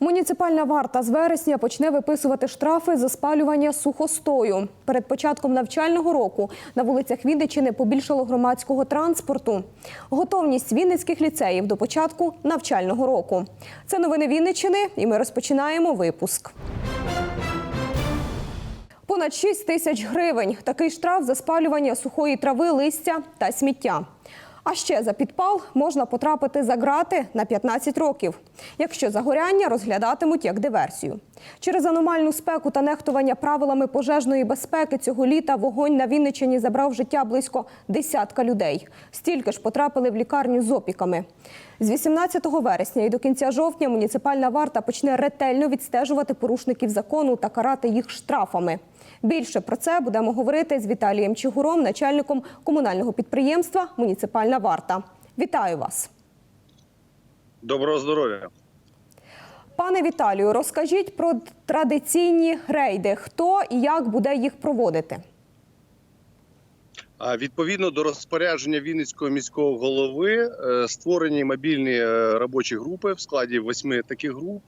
Муніципальна варта з вересня почне виписувати штрафи за спалювання сухостою. Перед початком навчального року на вулицях Вінниччини побільшало громадського транспорту. Готовність вінницьких ліцеїв до початку навчального року. Це новини Вінниччини, і ми розпочинаємо випуск. Понад 6 тисяч гривень. Такий штраф за спалювання сухої трави, листя та сміття. А ще за підпал можна потрапити за грати на 15 років, якщо загоряння розглядатимуть як диверсію. Через аномальну спеку та нехтування правилами пожежної безпеки цього літа вогонь на Вінниччині забрав життя близько десятка людей. Стільки ж потрапили в лікарню з опіками. З 18 вересня і до кінця жовтня муніципальна варта почне ретельно відстежувати порушників закону та карати їх штрафами. Більше про це будемо говорити з Віталієм Чигуром, начальником комунального підприємства Муніципальна варта. Вітаю вас. Доброго здоров'я. Пане Віталію, розкажіть про традиційні рейди. Хто і як буде їх проводити? Відповідно до розпорядження Вінницького міського голови е, створені мобільні е, робочі групи в складі восьми таких груп,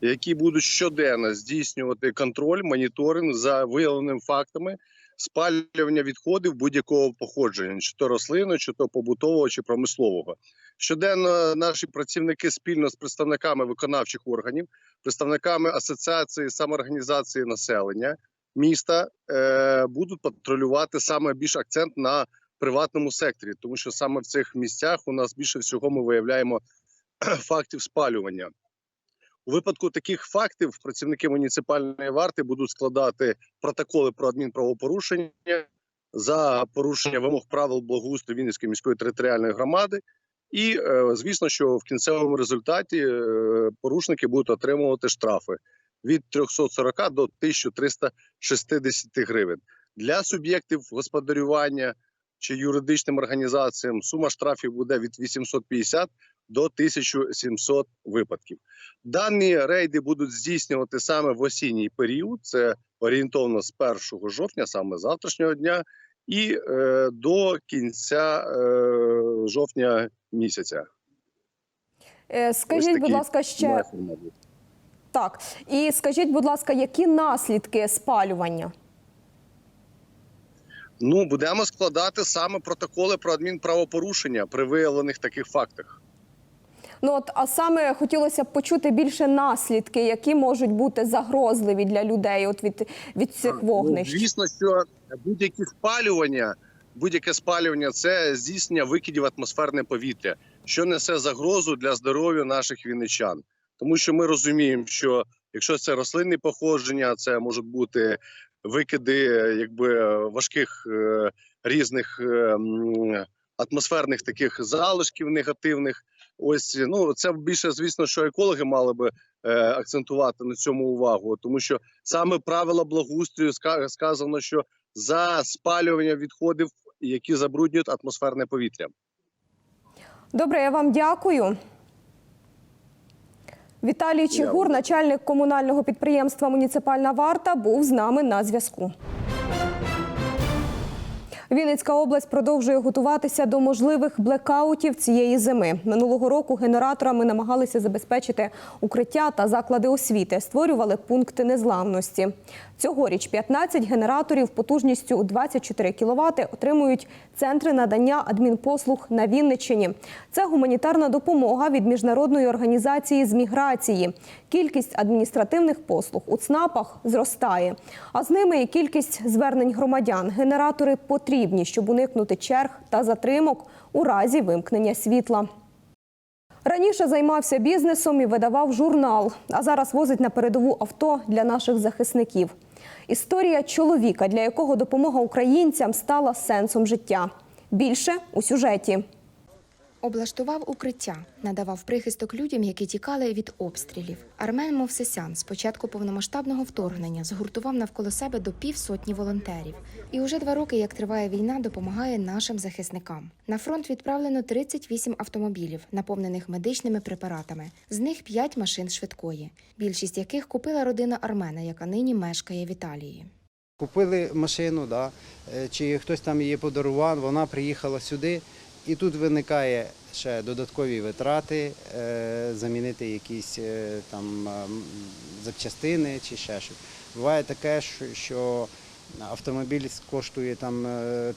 які будуть щоденно здійснювати контроль, моніторинг за виявленими фактами спалювання відходів будь-якого походження, чи то рослинного, чи то побутового, чи промислового. Щоденно наші працівники спільно з представниками виконавчих органів, представниками асоціації самоорганізації населення міста е, будуть патрулювати саме більш акцент на приватному секторі, тому що саме в цих місцях у нас більше всього ми виявляємо фактів спалювання. У випадку таких фактів працівники муніципальної варти будуть складати протоколи про адмінправопорушення за порушення вимог правил благоустрою Вінницької міської територіальної громади. І е, звісно, що в кінцевому результаті е, порушники будуть отримувати штрафи від 340 до 1360 гривень. Для суб'єктів господарювання чи юридичним організаціям сума штрафів буде від 850 до 1700 випадків. Дані рейди будуть здійснювати саме в осінній період, це орієнтовно з 1 жовтня, саме завтрашнього дня, і е, до кінця е, жовтня місяця. Е, Скажіть, Ось будь ласка, ще так. І скажіть, будь ласка, які наслідки спалювання? Ну будемо складати саме протоколи про адмінправопорушення при виявлених таких фактах. Ну от а саме хотілося б почути більше наслідки, які можуть бути загрозливі для людей, от від, від цих вогнищ. Ну, звісно, що будь-які спалювання, будь-яке спалювання це здійснення викидів в атмосферне повітря, що несе загрозу для здоров'я наших вінничан. Тому що ми розуміємо, що якщо це рослинне походження, це можуть бути викиди якби важких е, різних е, атмосферних таких залишків негативних. Ось ну це більше, звісно, що екологи мали би е, акцентувати на цьому увагу, тому що саме правила благоустрою сказано, що за спалювання відходів, які забруднюють атмосферне повітря. Добре, я вам дякую. Віталій Чигур, начальник комунального підприємства Муніципальна варта, був з нами на зв'язку. Вінницька область продовжує готуватися до можливих блекаутів цієї зими. Минулого року генераторами намагалися забезпечити укриття та заклади освіти, створювали пункти незламності. Цьогоріч 15 генераторів потужністю у 24 кВт отримують центри надання адмінпослуг на Вінниччині. Це гуманітарна допомога від міжнародної організації з міграції. Кількість адміністративних послуг у ЦНАПах зростає, а з ними і кількість звернень громадян. Генератори потрібні, щоб уникнути черг та затримок у разі вимкнення світла. Раніше займався бізнесом і видавав журнал, а зараз возить на передову авто для наших захисників. Історія чоловіка, для якого допомога українцям стала сенсом життя. Більше у сюжеті. Облаштував укриття, надавав прихисток людям, які тікали від обстрілів. Армен Мовсесян з початку повномасштабного вторгнення згуртував навколо себе до півсотні волонтерів. І уже два роки, як триває війна, допомагає нашим захисникам. На фронт відправлено 38 автомобілів, наповнених медичними препаратами. З них 5 машин швидкої, більшість яких купила родина Армена, яка нині мешкає в Італії. Купили машину, да, е, чи хтось там її подарував, вона приїхала сюди, і тут виникає ще додаткові витрати, е, замінити якісь е, там е, запчастини чи ще щось. Буває таке, що- автомобіль коштує там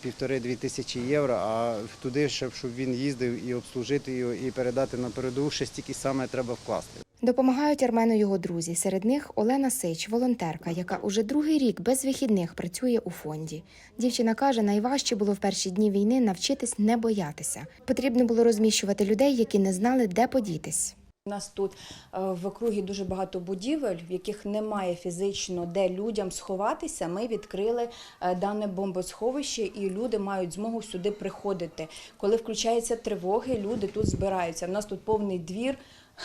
півтори-дві тисячі євро, а туди, щоб він їздив і обслужити його, і передати на передову, ще стільки саме треба вкласти. Допомагають Армену його друзі. Серед них Олена Сич, волонтерка, яка уже другий рік без вихідних працює у фонді. Дівчина каже, найважче було в перші дні війни навчитись не боятися. Потрібно було розміщувати людей, які не знали, де подітись. У нас тут е, в округі дуже багато будівель, в яких немає фізично де людям сховатися. Ми відкрили е, дане бомбосховище, і люди мають змогу сюди приходити. Коли включаються тривоги, люди тут збираються. У нас тут повний двір.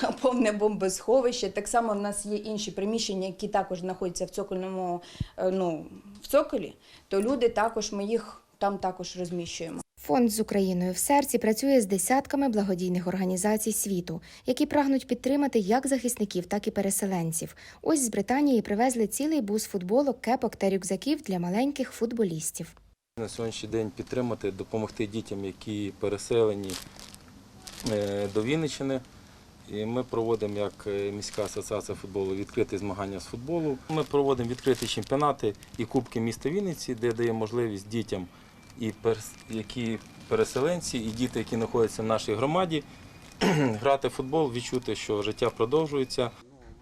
Повне бомбосховище. Так само в нас є інші приміщення, які також знаходяться в цокольному, е, ну, в цоколі, то люди також ми їх там також розміщуємо. Фонд з Україною в серці працює з десятками благодійних організацій світу, які прагнуть підтримати як захисників, так і переселенців. Ось з Британії привезли цілий бус футболок, кепок та рюкзаків для маленьких футболістів. На сьогоднішній день підтримати, допомогти дітям, які переселені е, до Вінниччини. І ми проводимо як е, міська асоціація футболу відкриті змагання з футболу. Ми проводимо відкриті чемпіонати і кубки міста Вінниці, де дає можливість дітям, і перс- які переселенці, і діти, які знаходяться в нашій громаді, грати в футбол, відчути, що життя продовжується.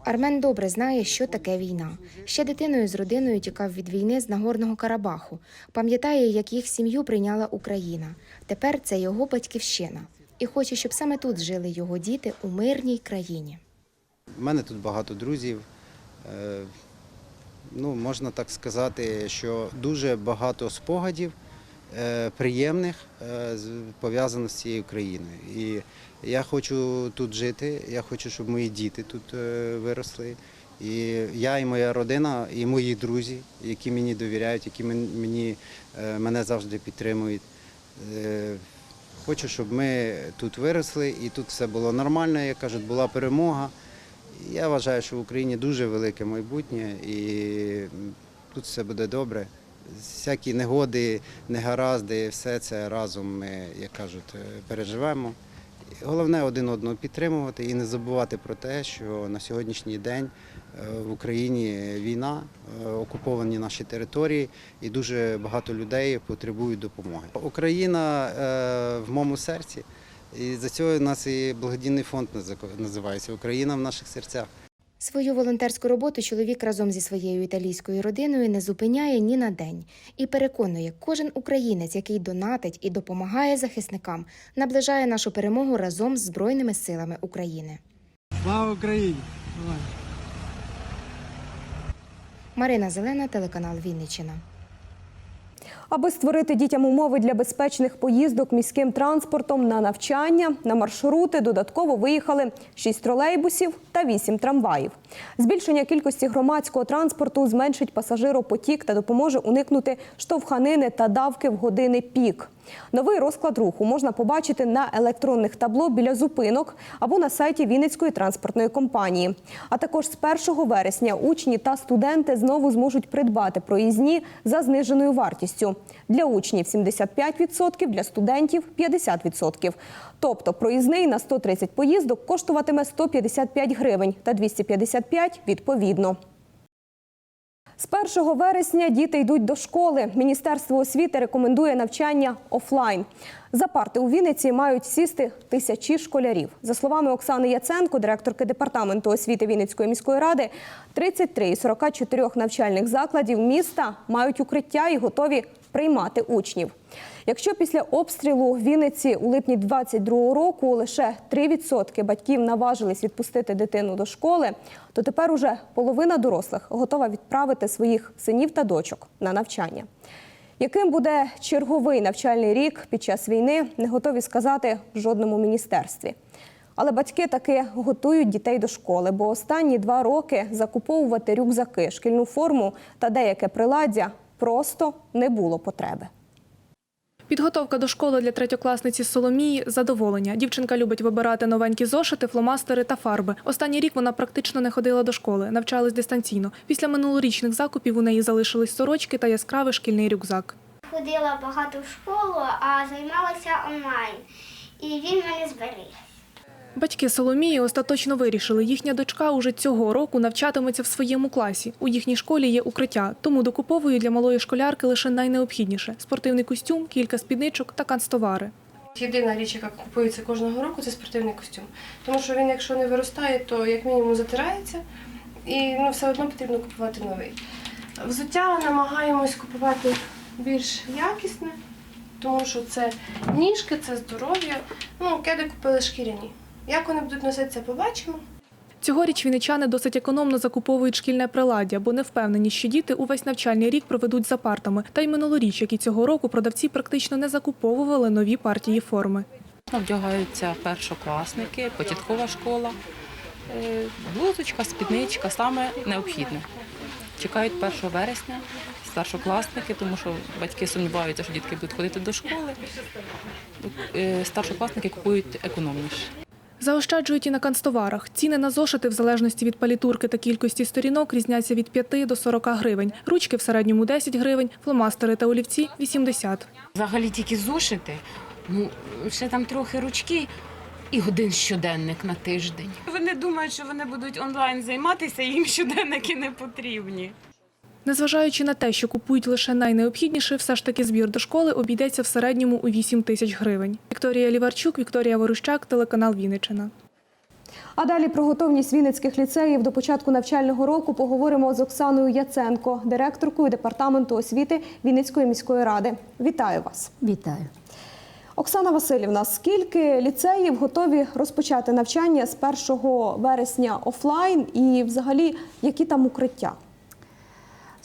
Армен добре знає, що таке війна. Ще дитиною з родиною тікав від війни з Нагорного Карабаху. Пам'ятає, як їх сім'ю прийняла Україна. Тепер це його батьківщина. І хоче, щоб саме тут жили його діти у мирній країні. У мене тут багато друзів. Е, Ну, можна так сказати, що дуже багато спогадів приємних е, пов'язано з цією країною. І я хочу тут жити, я хочу, щоб мої діти тут е, виросли. І я, і моя родина, і мої друзі, які мені довіряють, які мені, е, мене завжди підтримують. Е, Хочу, щоб ми тут виросли і тут все було нормально, як кажуть, була перемога. Я вважаю, що в Україні дуже велике майбутнє і тут все буде добре. Всякі негоди, негаразди, все це разом ми, як кажуть, е, переживемо. Головне один одного підтримувати і не забувати про те, що на сьогоднішній день е, в Україні війна, е, окуповані наші території, і дуже багато людей потребують допомоги. Україна в моєму серці, і за цього у нас і благодійний фонд називається Україна в наших серцях. Свою волонтерську роботу чоловік разом зі своєю італійською родиною не зупиняє ні на день і переконує, кожен українець, який донатить і допомагає захисникам, наближає нашу перемогу разом з Збройними силами України. Слава Україні! Марина Зелена, телеканал Вінниччина. Аби створити дітям умови для безпечних поїздок міським транспортом на навчання, на маршрути додатково виїхали 6 тролейбусів та 8 трамваїв. Збільшення кількості громадського транспорту зменшить пасажиропотік та допоможе уникнути штовханини та давки в години пік. Новий розклад руху можна побачити на електронних табло біля зупинок або на сайті Вінницької транспортної компанії. А також з 1 вересня учні та студенти знову зможуть придбати проїзні за зниженою вартістю. Для учнів 75%, для студентів 50%. Тобто проїзний на 130 поїздок коштуватиме 155 гривень та 255 відповідно. З 1 вересня діти йдуть до школи. Міністерство освіти рекомендує навчання офлайн. За парти у Вінниці мають сісти тисячі школярів. За словами Оксани Яценко, директорки департаменту освіти Вінницької міської ради, 33 із 44 навчальних закладів міста мають укриття і готові приймати учнів. Якщо після обстрілу в Вінниці у липні 22 року лише 3% батьків наважились відпустити дитину до школи, то тепер уже половина дорослих готова відправити своїх синів та дочок на навчання. Яким буде черговий навчальний рік під час війни, не готові сказати в жодному міністерстві. Але батьки таки готують дітей до школи, бо останні два роки закуповувати рюкзаки, шкільну форму та деяке приладдя просто не було потреби. Підготовка до школи для третьокласниці Соломії задоволення. Дівчинка любить вибирати новенькі зошити, фломастери та фарби. Останній рік вона практично не ходила до школи, навчалась дистанційно. Після минулорічних закупів у неї залишились сорочки та яскравий шкільний рюкзак. Ходила багато в школу, а займалася онлайн. І він мене зберіг. Батьки Соломії остаточно вирішили, їхня дочка уже цього року навчатиметься в своєму класі. У їхній школі є укриття, тому докуповують для малої школярки лише найнеобхідніше: спортивний костюм, кілька спідничок та канцтовари. Єдина річ, яка купується кожного року, це спортивний костюм. Тому що він, якщо не виростає, то як мінімум затирається, і ну, все одно потрібно купувати новий. Взуття намагаємось купувати більш якісне, тому що це ніжки, це здоров'я. Ну, кеди купили шкіряні. Як вони будуть носитися, побачимо. Цьогоріч вінничани досить економно закуповують шкільне приладдя, бо не впевнені, що діти увесь навчальний рік проведуть за партами. Та й минулоріч, як і цього року, продавці практично не закуповували нові партії форми. Вдягаються першокласники, початкова школа, Е, блузочка, спідничка саме необхідне. Чекають 1 вересня старшокласники, тому що батьки сумніваються, що дітки будуть ходити до школи. Е, Старшокласники купують економніше. Заощаджують і на канцтоварах. Ціни на зошити в залежності від палітурки та кількості сторінок різняться від 5 до 40 гривень. Ручки в середньому 10 гривень, фломастери та олівці – 80. Взагалі тільки зошити, ну ще там трохи ручки і годин щоденник на тиждень. Вони думають, що вони будуть онлайн займатися, їм щоденники не потрібні. Незважаючи на те, що купують лише найнеобхідніше, все ж таки збір до школи обійдеться в середньому у 8 тисяч гривень. Вікторія Ліварчук, Вікторія Ворущак, телеканал Вінниччина. А далі про готовність вінницьких ліцеїв до початку навчального року поговоримо з Оксаною Яценко, директоркою департаменту освіти Вінницької міської ради. Вітаю вас. Вітаю. Оксана Васильівна, скільки ліцеїв готові розпочати навчання з 1 вересня офлайн і взагалі які там укриття?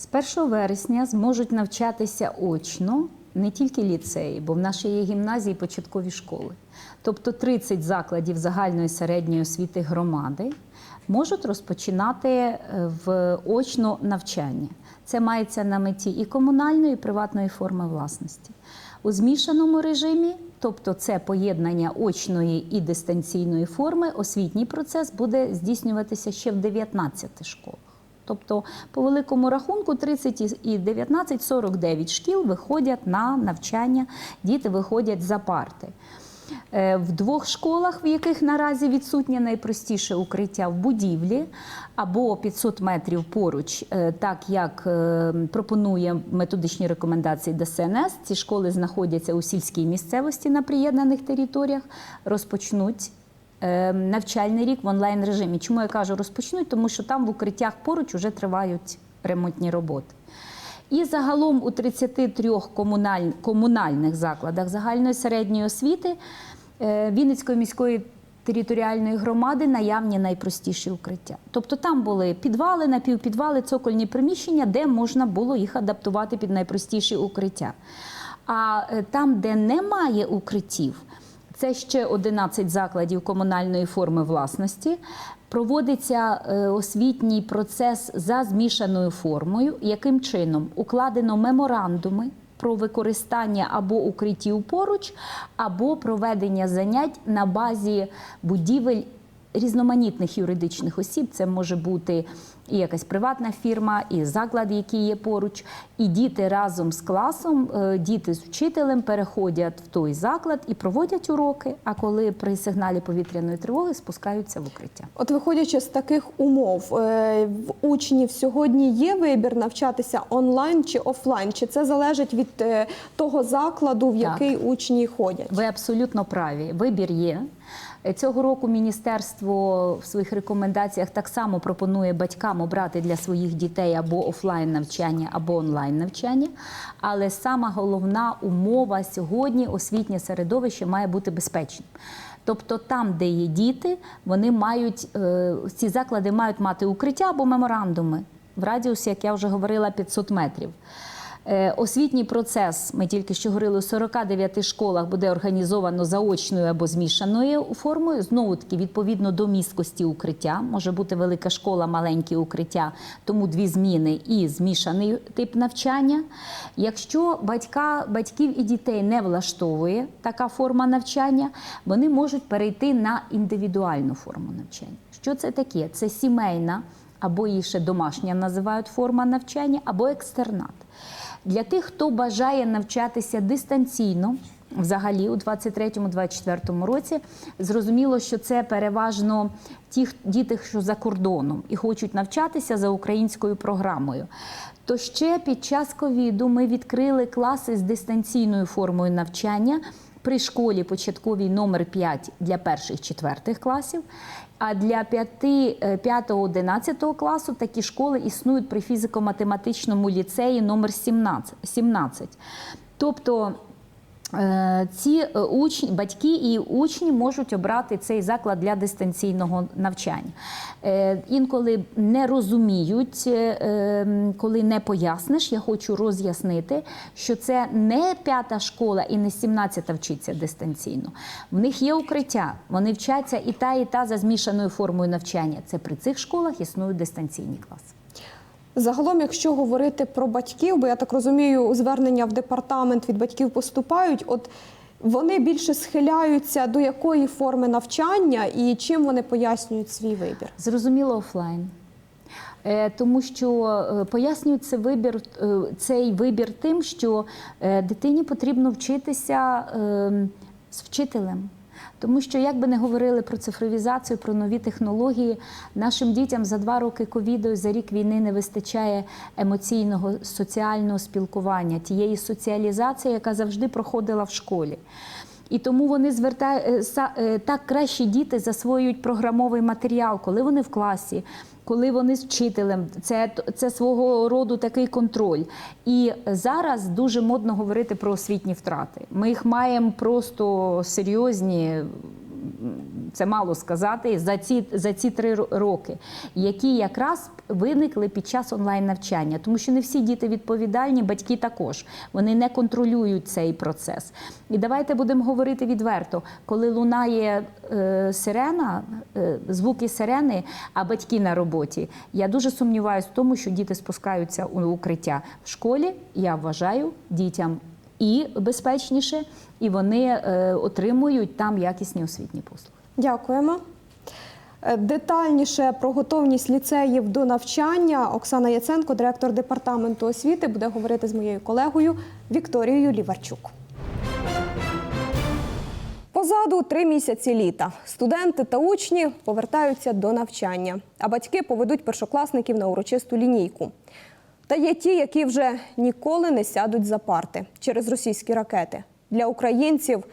З 1 вересня зможуть навчатися очно не тільки ліцеї, бо в нас є гімназії початкові школи. Тобто 30 закладів загальної середньої освіти громади можуть розпочинати е, в очно навчання. Це мається на меті і комунальної, і приватної форми власності. У змішаному режимі, тобто це поєднання очної і дистанційної форми, освітній процес буде здійснюватися ще в 19 школах. Тобто, по великому рахунку, 30 і 19 – 49 шкіл виходять на навчання, діти виходять за парти. Е, В двох школах, в яких наразі відсутнє найпростіше укриття в будівлі або 500 метрів поруч, е, так як е, пропонує методичні рекомендації ДСНС, ці школи знаходяться у сільській місцевості на приєднаних територіях, розпочнуть навчальний рік в онлайн режимі. Чому я кажу розпочнуть? Тому що там в укриттях поруч вже тривають ремонтні роботи. І загалом у 33 комуналь... комунальних закладах загальної середньої освіти е, Вінницької міської територіальної громади наявні найпростіші укриття. Тобто там були підвали, напівпідвали, цокольні приміщення, де можна було їх адаптувати під найпростіші укриття. А е, там, де немає укриттів, це ще 11 закладів комунальної форми власності. Проводиться е, освітній процес за змішаною формою, яким чином укладено меморандуми про використання або укриттів поруч, або проведення занять на базі будівель різноманітних юридичних осіб. Це може бути і якась приватна фірма, і заклад, який є поруч. І діти разом з класом, е, діти з вчителем переходять в той заклад і проводять уроки. А коли при сигналі повітряної тривоги спускаються в укриття. От виходячи з таких умов, е, в учнів сьогодні є вибір навчатися онлайн чи офлайн? Чи це залежить від е, того закладу, в Так. який учні ходять? Ви абсолютно праві. Вибір є. Цього року міністерство в своїх рекомендаціях так само пропонує батькам обрати для своїх дітей або офлайн навчання, або онлайн навчання. Але сама головна умова сьогодні освітнє середовище має бути безпечним. Тобто там, де є діти, вони мають е, ці заклади мають мати укриття або меморандуми в радіусі, як я вже говорила, 500 метрів. Е, Освітній процес, ми тільки що говорили, у 49 школах буде організовано заочною або змішаною формою. Знову таки, відповідно до місткості укриття. Може бути велика школа, маленькі укриття, тому дві зміни і змішаний тип навчання. Якщо батька, батьків і дітей не влаштовує така форма навчання, вони можуть перейти на індивідуальну форму навчання. Що це таке? Це сімейна або її ще домашня називають форма навчання, або екстернат. Для тих, хто бажає навчатися дистанційно, взагалі у 23-24 році, зрозуміло, що це переважно ті діти, що за кордоном і хочуть навчатися за українською програмою. То ще під час ковіду ми відкрили класи з дистанційною формою навчання при школі початковій номер 5 для перших четвертих класів. А для 5-11 класу такі школи існують при фізико-математичному ліцеї номер 17. 17. Тобто е, ці е, учні, батьки і учні можуть обрати цей заклад для дистанційного навчання. Е, Інколи не розуміють, е, е, коли не поясниш, я хочу роз'яснити, що це не п'ята школа і не 17 вчиться дистанційно. В них є укриття, вони вчаться і та, і та за змішаною формою навчання. Це при цих школах існують дистанційні класи. Загалом, якщо говорити про батьків, бо я так розумію, звернення в департамент від батьків поступають. От вони більше схиляються до якої форми навчання і чим вони пояснюють свій вибір? Зрозуміло офлайн. Е, Тому що е, пояснюють це вибір, е, цей вибір тим, що дитині потрібно вчитися е, з вчителем. Тому що, як би не говорили про цифровізацію, про нові технології, нашим дітям за два роки ковіду за рік війни не вистачає емоційного соціального спілкування, тієї соціалізації, яка завжди проходила в школі. І тому вони звертають так кращі діти засвоюють програмовий матеріал, коли вони в класі, коли вони з вчителем. Це, це свого роду такий контроль. І зараз дуже модно говорити про освітні втрати. Ми їх маємо просто серйозні. Це мало сказати за ці за ці три роки, які якраз виникли під час онлайн навчання, тому що не всі діти відповідальні, батьки також вони не контролюють цей процес. І давайте будемо говорити відверто, коли лунає е, сирена, е, звуки сирени, а батьки на роботі. Я дуже сумніваюся в тому, що діти спускаються у укриття в школі. Я вважаю дітям і безпечніше, і вони е, отримують там якісні освітні послуги. Дякуємо. Е, Детальніше про готовність ліцеїв до навчання Оксана Яценко, директор департаменту освіти, буде говорити з моєю колегою Вікторією Ліварчук. Позаду три місяці літа. Студенти та учні повертаються до навчання, а батьки поведуть першокласників на урочисту лінійку. Та є ті, які вже ніколи не сядуть за парти через російські ракети. Для українців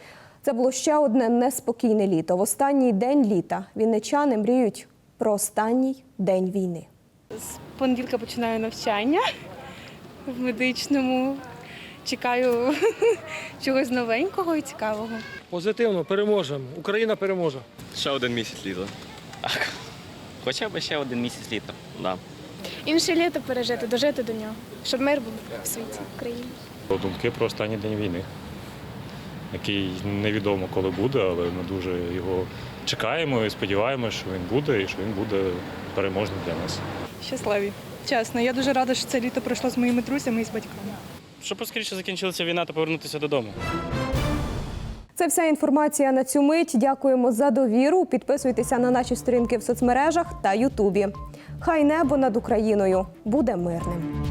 це було ще одне неспокійне літо. В останній день літа вінничани мріють про останній день війни. З понеділка починаю навчання в медичному. Чекаю чогось новенького і цікавого. Позитивно, переможемо. Україна переможе. Ще один місяць літа. Хоча б ще один місяць літа. Да. Інше літо пережити, дожити до нього, щоб мир був в світі в країні. Думки про останній день війни, який невідомо коли буде, але ми дуже його чекаємо і сподіваємося, що він буде і що він буде переможним для нас. Щасливі. Чесно, я дуже рада, що це літо пройшло з моїми друзями і з батьками. Щоб поскоріше закінчилася війна та повернутися додому. Це вся інформація на цю мить. Дякуємо за довіру. Підписуйтеся на наші сторінки в соцмережах та Ютубі. Хай небо над Україною буде мирним.